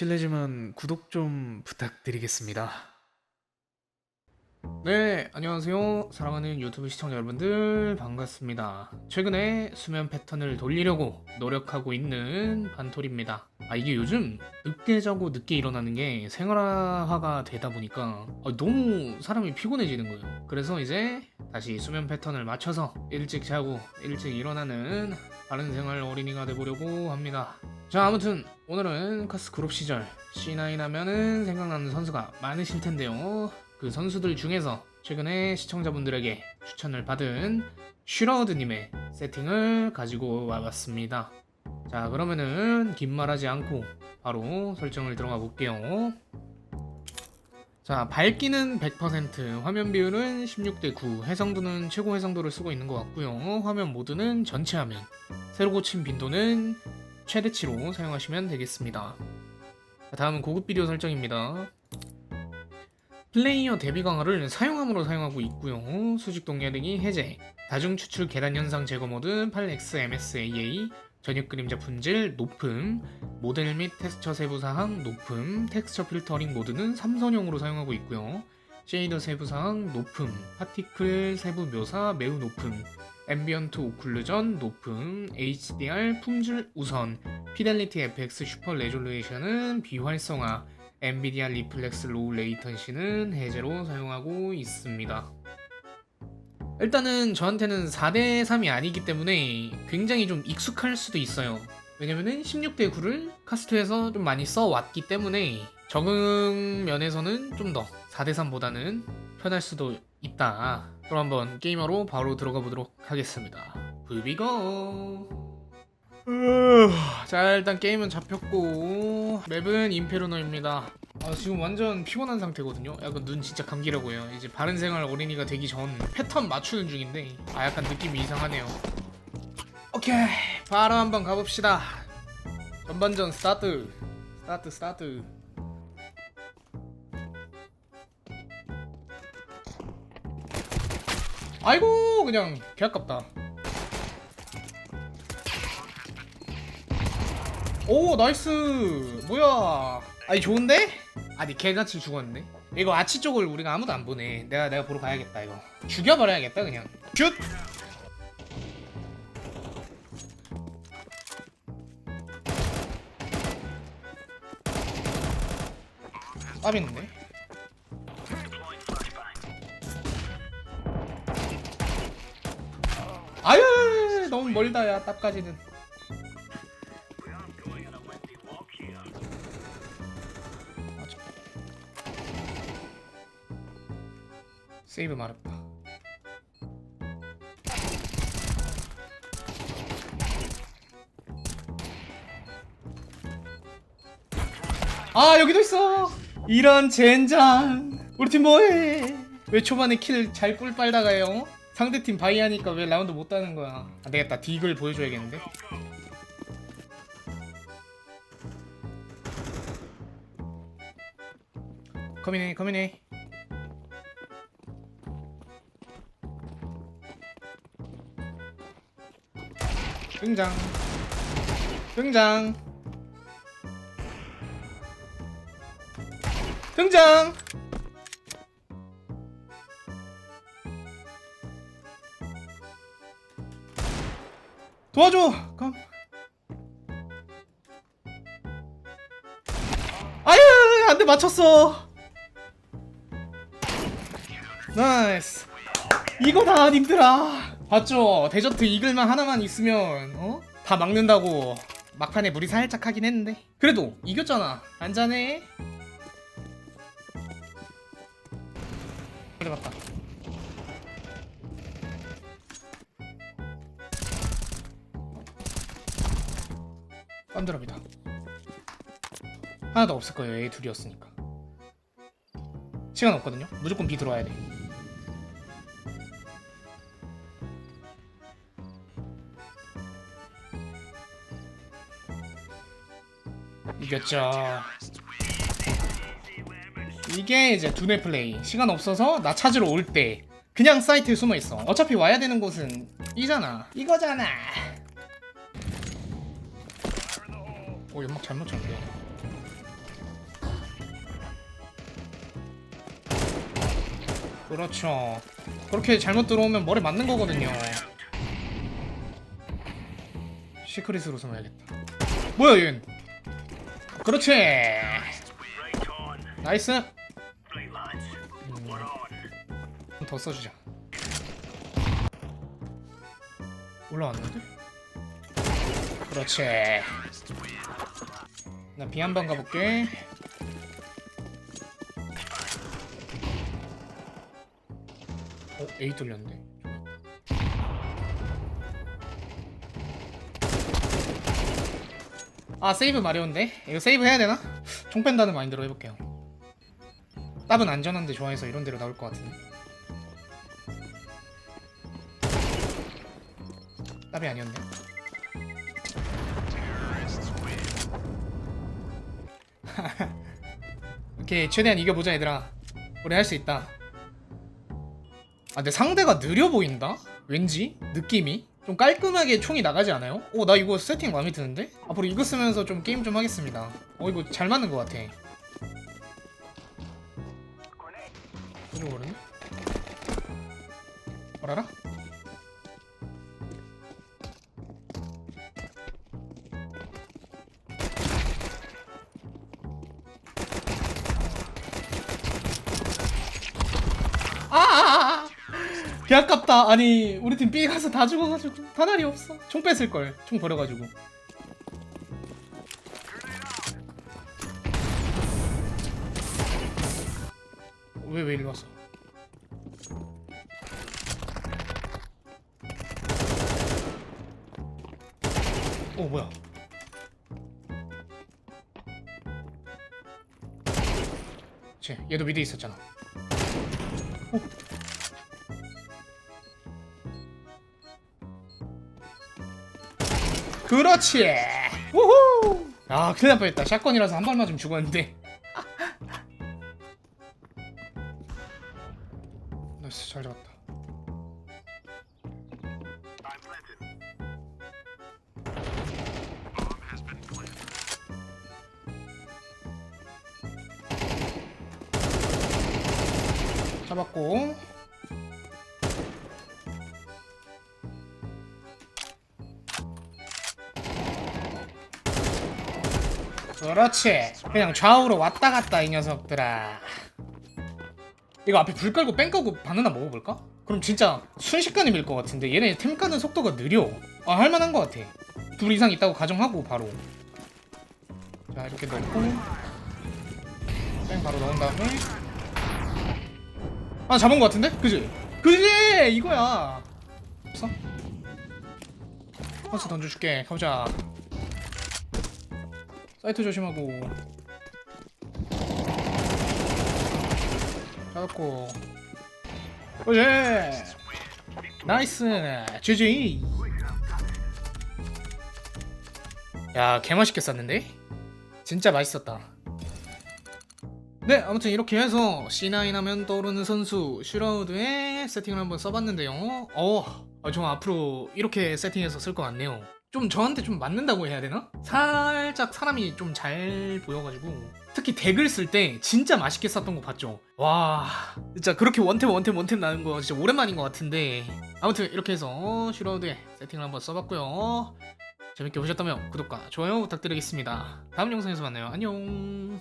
실례지만 구독 좀 부탁드리겠습니다. 네, 안녕하세요. 사랑하는 유튜브 시청자 여러분들 반갑습니다. 최근에 수면 패턴을 돌리려고 노력하고 있는 반톨입니다. 아 이게 요즘 늦게 자고 늦게 일어나는 게 생활화가 되다 보니까 아, 너무 사람이 피곤해지는 거예요. 그래서 이제 다시 수면 패턴을 맞춰서 일찍 자고 일찍 일어나는 바른 생활 어린이가 돼보려고 합니다. 자 아무튼 오늘은 카스 그룹 시절 C9 하면은 생각나는 선수가 많으실 텐데요. 그 선수들 중에서 최근에 시청자분들에게 추천을 받은 슈러드님의 세팅을 가지고 와봤습니다. 자 그러면은 긴 말하지 않고 바로 설정을 들어가 볼게요. 자 밝기는 100% 화면 비율은 16대 9 해상도는 최고 해상도를 쓰고 있는 것 같고요. 화면 모드는 전체 화면 새로 고친 빈도는 최대치로 사용하시면 되겠습니다. 자, 다음은 고급 비디오 설정입니다. 플레이어 대비 강화를 사용함으로 사용하고 있고요. 수직 동기화되기 해제, 다중 추출 계단 현상 제거 모드 8X MSAA, 전역 그림자 분질 높음, 모델 및 텍스처 세부 사항 높음, 텍스처 필터링 모드는 삼선형으로 사용하고 있고요. 쉐이더 세부 사항 높음, 파티클 세부 묘사 매우 높음, 앰비언트 오클루전 높음, HDR 품질 우선, 피델리티 FX 슈퍼 레졸루션은 비활성화, 엔비디아 리플렉스 로우 레이턴시는 해제로 사용하고 있습니다. 일단은 저한테는 4대 3이 아니기 때문에 굉장히 좀 익숙할 수도 있어요. 왜냐면은 16대 9를 카스트에서 좀 많이 써왔기 때문에 적응 면에서는 좀 더 4대 3보다는 편할 수도 있다. 그럼 한번 게이머로 바로 들어가 보도록 하겠습니다. 불비고. 자 일단 게임은 잡혔고 맵은 임페르노입니다. 아 지금 완전 피곤한 상태거든요. 약간 눈 진짜 감기라고 해요. 이제 바른 생활 어린이가 되기 전 패턴 맞추는 중인데 아 약간 느낌이 이상하네요. 오케이 바로 한번 가봅시다. 전반전 스타트. 스타트 스타트 아이고 그냥 개 아깝다. 오 나이스. 뭐야. 아니 좋은데? 아니 개같이 죽었는데 이거 아치 쪽을 우리가 아무도 안 보네. 내가 내가 보러 가야겠다 이거. 죽여버려야겠다 그냥. 슛! 땀있는데 아유 너무 멀다 야 딱까지는 맞아. 세이브 말했다. 아 여기도 있어. 이런 젠장. 우리 팀 뭐해? 왜 초반에 킬 잘 꿀 빨다가요? 상대팀 바이하니까 왜 라운드 못 따는 거야? 안 되겠다. 딕을 보여줘야겠는데. 커미네 커미네 등장 등장 등장 도와줘. 컴 아유 한대 맞췄어. 나이스. 이거 다 님들아. 봤죠? 데저트 이글만 하나만 있으면 어? 다 막는다고. 막판에 무리 살짝 하긴 했는데. 그래도 이겼잖아. 한잔해. 그래 맞다 빰드랍이다 하나도 없을 거예요 A 둘이었으니까 시간 없거든요 무조건 B 들어와야 돼 이겼죠. 이게 이제 두뇌 플레이. 시간 없어서 나 찾으러 올 때 그냥 사이트에 숨어 있어. 어차피 와야 되는 곳은 이잖아. 이거잖아. 오 연막 잘못 쳤네. 그렇죠. 그렇게 잘못 들어오면 머리 맞는 거거든요. 시크릿으로 숨어야겠다. 뭐야 얘? 그렇지! 나이스! 음, 더 써주자. 올라왔는데? 그렇지. 나 B 한번 가볼게. 어, A 뚫렸는데. 아, 세이브 마려운데? 이거 세이브 해야 되나? 총 뺀다는 마인드로 해볼게요. 답은 안전한데 좋아해서 이런 데로 나올 것 같은데. 답이 아니었네. 오케이, 최대한 이겨보자, 얘들아. 우리 할 수 있다. 아 근데 상대가 느려 보인다? 왠지? 느낌이? 좀 깔끔하게 총이 나가지 않아요? 오 나 이거 세팅 마음에 드는데? 앞으로 이거 쓰면서 좀 게임 좀 하겠습니다 어 이거 잘 맞는 것 같아 이거 모르네? 뭐라라? 개 아깝다. 아니 우리 팀 B 가서 다 죽어가지고 다날이 없어. 총 뺐을 걸. 총 버려가지고. 왜왜 일로 왔어? 어 뭐야? 쟤 얘도 미드 있었잖아. 그렇지. 우후. 아 큰일 날 뻔했다. 샷건이라서 한 발 맞으면 죽었는데. 나이스 잘 잡았다. 잡았고 그렇지 그냥 좌우로 왔다 갔다 이 녀석들아 이거 앞에 불 깔고 뺑 끄고 바나나 먹어볼까? 그럼 진짜 순식간에 밀 것 같은데 얘네 템 까는 속도가 느려 아 할만한 것 같아 둘 이상 있다고 가정하고 바로 자 이렇게 넣고 뺑 바로 넣은 다음에 아 잡은 것 같은데? 그지? 그지? 이거야 없어? 퍼스 던져줄게 가보자 사이트 조심하고. 잡았고. 오예 나이스. GG 야 개맛있게 쌌는데? 진짜 맛있었다. 네 아무튼 이렇게 해서 C9 하면 떠오르는 선수 슈라우드의 세팅을 한번 써봤는데요. 어, 아, 좀 앞으로 이렇게 세팅해서 쓸 것 같네요 좀 저한테 좀 맞는다고 해야 되나? 살짝 사람이 좀 잘 보여가지고. 특히 덱을 쓸 때 진짜 맛있게 쌌던 거 봤죠? 와 진짜 그렇게 원템 원템 원템 나는 거 진짜 오랜만인 것 같은데. 아무튼 이렇게 해서 슈라우드의 세팅을 한번 써봤고요. 재밌게 보셨다면 구독과 좋아요 부탁드리겠습니다. 다음 영상에서 만나요. 안녕